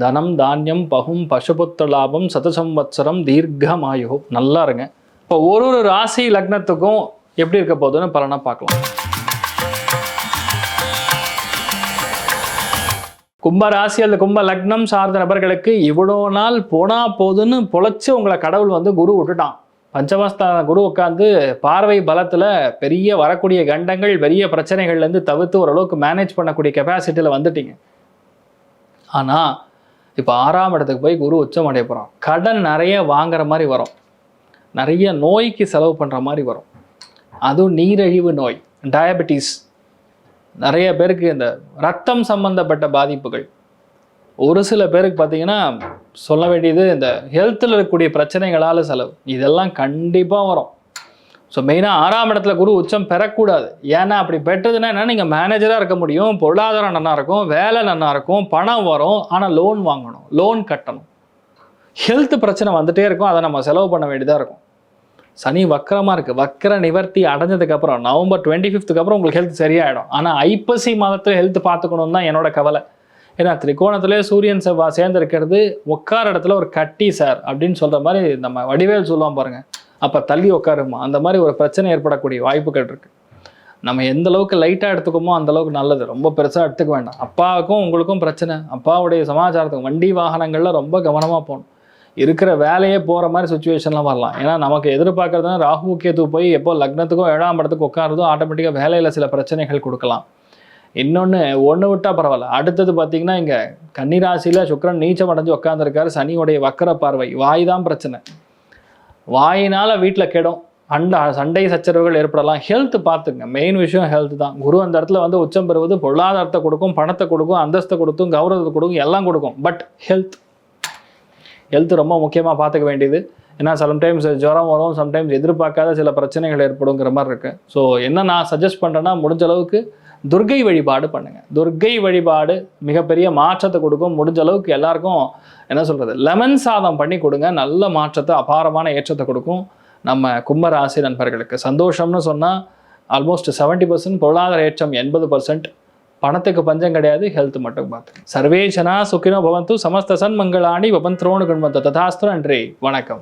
தனம் தானியம் பகும் பசுபுத்த லாபம் சதசம்வத்சரம் தீர்க்கமாயு. நல்லா இருங்க. இப்போ ஒரு ஒரு ராசி லக்னத்துக்கும் எப்படி இருக்க போகுதுன்னு பலனாக பார்க்கலாம். கும்ப ராசி அல்லது கும்ப லக்னம் சார்ந்த நபர்களுக்கு இவ்வளோ நாள் போனா போதுன்னு பொழைச்சி உங்களை கடவுள் வந்து குரு விட்டுட்டான். பஞ்சமஸ்தான குரு உட்காந்து பார்வை பலத்தில் பெரிய வரக்கூடிய கண்டங்கள் பெரிய பிரச்சனைகள்லேருந்து தவிர்த்து ஓரளவுக்கு மேனேஜ் பண்ணக்கூடிய கெப்பாசிட்டியில் வந்துட்டீங்க. ஆனால் இப்போ ஆறாம் இடத்துக்கு போய் குரு உச்சம் அடைய போகிறோம் கடன் நிறைய வாங்குற மாதிரி வரும். நிறைய நோய்க்கு செலவு பண்ணுற மாதிரி வரும். அதுவும் நீரிழிவு நோய் டயபெட்டிஸ் நிறைய பேருக்கு இந்த ரத்தம் சம்பந்தப்பட்ட பாதிப்புகள். ஒரு சில பேருக்கு பார்த்தீங்கன்னா சொல்ல வேண்டியது இந்த ஹெல்த்தில் இருக்கக்கூடிய பிரச்சனைகளால் செலவு. இதெல்லாம் கண்டிப்பாக வரும். ஸோ மெயினாக ஆறாம் இடத்துல குரு உச்சம் பெறக்கூடாது. ஏன்னா அப்படி பெற்றதுன்னா என்ன? நீங்கள் மேனேஜராக இருக்க முடியும் பொருளாதாரம் நல்லா இருக்கும் வேலை நல்லா இருக்கும் பணம் வரும் ஆனால் லோன் வாங்கணும் லோன் கட்டணும். ஹெல்த் பிரச்சனை வந்துட்டே இருக்கும் அதை நம்ம செலவு பண்ண வேண்டியதாக இருக்கும். சனி வக்கரமாக இருக்குது வக்கர நிவர்த்தி அடைஞ்சதுக்கப்புறம் நவம்பர் டுவெண்ட்டி ஃபிஃப்த்துக்கு அப்புறம் உங்களுக்கு ஹெல்த் சரியாயிடும். ஆனால் ஐப்பசி மாதத்தில் ஹெல்த் பார்த்துக்கணும் தான் என்னோட கவலை. ஏன்னா திரிகோணத்திலே சூரியன் செவ்வாய் சேர்ந்து இருக்கிறது உட்கார இடத்துல ஒரு கட்டி சார் அப்படின்னு சொல்கிற மாதிரி நம்ம வடிவேல் சொல்லுவோம் பாருங்கள் அப்போ தள்ளி உட்காருமா அந்த மாதிரி ஒரு பிரச்சனை ஏற்படக்கூடிய வாய்ப்புகள் இருக்குது நம்ம எந்த அளவுக்கு லைட்டாக எடுத்துக்கோமோ அந்த அளவுக்கு நல்லது. ரொம்ப பெருசாக எடுத்துக்க வேண்டாம். அப்பாவுக்கும் உங்களுக்கும் பிரச்சனை. அப்பாவுடைய சமாச்சாரத்துக்கு வண்டி வாகனங்களில் ரொம்ப கவனமாக போகணும். இருக்கிற வேலையே போகிற மாதிரி சுச்சுவேஷன்லாம் வரலாம். ஏன்னா நமக்கு எதிர்பார்க்கறதுனா ராகு கேது போய் எப்போ லக்னத்துக்கும் ஏழாம் இடத்துக்கு உட்காருதோ ஆட்டோமேட்டிக்காக வேலையில் சில பிரச்சனைகள் கொடுக்கலாம். இன்னொன்று ஒன்று விட்டால் பரவாயில்ல. அடுத்தது பார்த்தீங்கன்னா இங்கே கன்னிராசியில் சுக்கரன் நீச்சம் அடைஞ்சு உட்காந்துருக்காரு சனியுடைய வக்கர பார்வை. வாய் தான் பிரச்சனை. வாயினால் வீட்டில் கெடும். அண்ட சண்டை சச்சரவுகள் ஏற்படலாம். ஹெல்த் பார்த்துங்க. மெயின் விஷயம் ஹெல்த் தான். குரு அந்த இடத்துல வந்து உச்சம் பெறுவது பொருளாதாரத்தை கொடுக்கும் பணத்தை கொடுக்கும் அந்தஸ்தை கொடுக்கும் கௌரவத்தை கொடுக்கும் எல்லாம் கொடுக்கும். பட் ஹெல்த் ஹெல்த் ரொம்ப முக்கியமாக பார்த்துக்க வேண்டியது. ஏன்னா சம்டைம்ஸ் ஜுரம் வரும் சம்டைம்ஸ் எதிர்பார்க்காத சில பிரச்சனைகள் ஏற்படுங்கிற மாதிரி இருக்குது ஸோ என்ன நான் சஜஸ்ட் பண்ணுறேன்னா முடிஞ்ச அளவுக்கு துர்கை வழிபாடு பண்ணுங்க. துர்கை வழிபாடு மிகப்பெரிய மாற்றத்தை கொடுக்கும். முடிஞ்ச அளவுக்கு எல்லாருக்கும் என்ன சொல்றது? லெமன் சாதம் பண்ணி கொடுங்க. நல்ல மாற்றத்தை அபாரமான ஏற்றத்தை கொடுக்கும். நம்ம கும்பராசி நண்பர்களுக்கு சந்தோஷம்னு சொன்னால் ஆல்மோஸ்ட் செவன்ட்டி பர்சன்ட் பொருளாதார ஏற்றம் எண்பது பர்சன்ட் பணத்துக்கு பஞ்சம் கிடையாது ஹெல்த் மட்டும் பார்த்து சர்வே ஜனா சுக்கினோ பவந்து சமஸ்த சன்மங்களாணி பவந்த்ரோணு குண்மந்த ததாஸ்து நன்றி. வணக்கம்.